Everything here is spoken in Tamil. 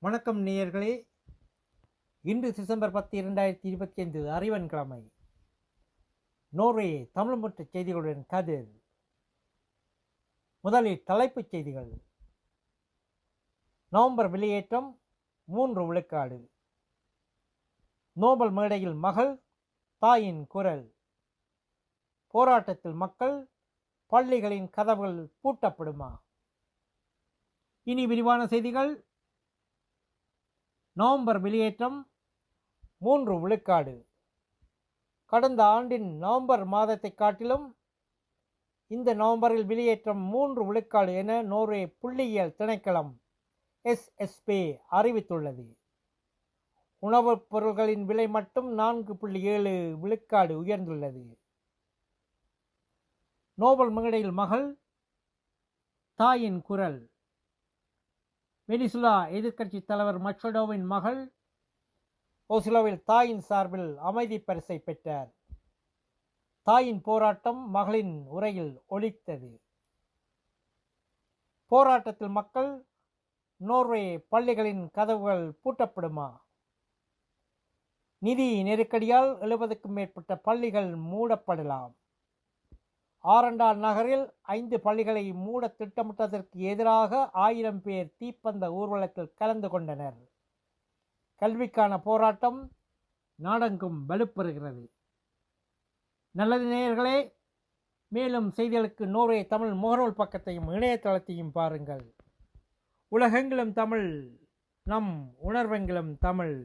வணக்கம் நேயர்களே. இன்று டிசம்பர் பத்து இரண்டாயிரத்தி இருபத்தி ஐந்து அறிவன் கிழமை நோர்வே தமிழ் மற்ற செய்திகளுடன் கதிர். முதலில் தலைப்புச் செய்திகள். நவம்பர் வெளியேற்றம் மூன்று விழுக்காடு. நோபல் மேடையில் மகள் தாயின் குரல். போராட்டத்தில் மக்கள் பள்ளிகளின் கதவுகள் பூட்டப்படுமா? இனி விரிவான செய்திகள். நவம்பர் வெளியேற்றம் மூன்று விழுக்காடு. கடந்த ஆண்டின் நவம்பர் மாதத்தை காட்டிலும் இந்த நவம்பரில் வெளியேற்றம் மூன்று விழுக்காடு என நோர்வே புள்ளியியல் திணைக்களம் எஸ்எஸ்பி அறிவித்துள்ளது. உணவுப் பொருட்களின் விலை மட்டும் நான்கு புள்ளி ஏழு விழுக்காடு உயர்ந்துள்ளது. நோபல் மேடையில் மகள் தாயின் குரல். வெனிசுலா எதிர்க்கட்சி தலைவர் மச்சடோவின் மகள் ஓசிலோவில் தாயின் சார்பில் அமைதி பரிசை பெற்றார். தாயின் போராட்டம் மகளின் உரையில் ஒழித்தது போராட்டத்தில் மக்கள் நோர்வே பள்ளிகளின் கதவுகள் பூட்டப்படுமா? நிதி நெருக்கடியால் எழுபதுக்கும் மேற்பட்ட பள்ளிகள் மூடப்படலாம். ஆரண்டால் நகரில் ஐந்து பள்ளிகளை மூட திட்டமிட்டதற்கு எதிராக ஆயிரம் பேர் தீப்பந்த ஊர்வலத்தில் கலந்து கொண்டனர். கல்விக்கான போராட்டம் நாடெங்கும் வலுப்பெறுகிறது. நல்லது நேயர்களே மேலும் செய்திகளுக்கு நோர்வே தமிழ் முகநூல் பக்கத்தையும் இணையதளத்தையும் பாருங்கள். உலகெங்கிலும் தமிழ் நம் உணர்வெங்கிலும் தமிழ்.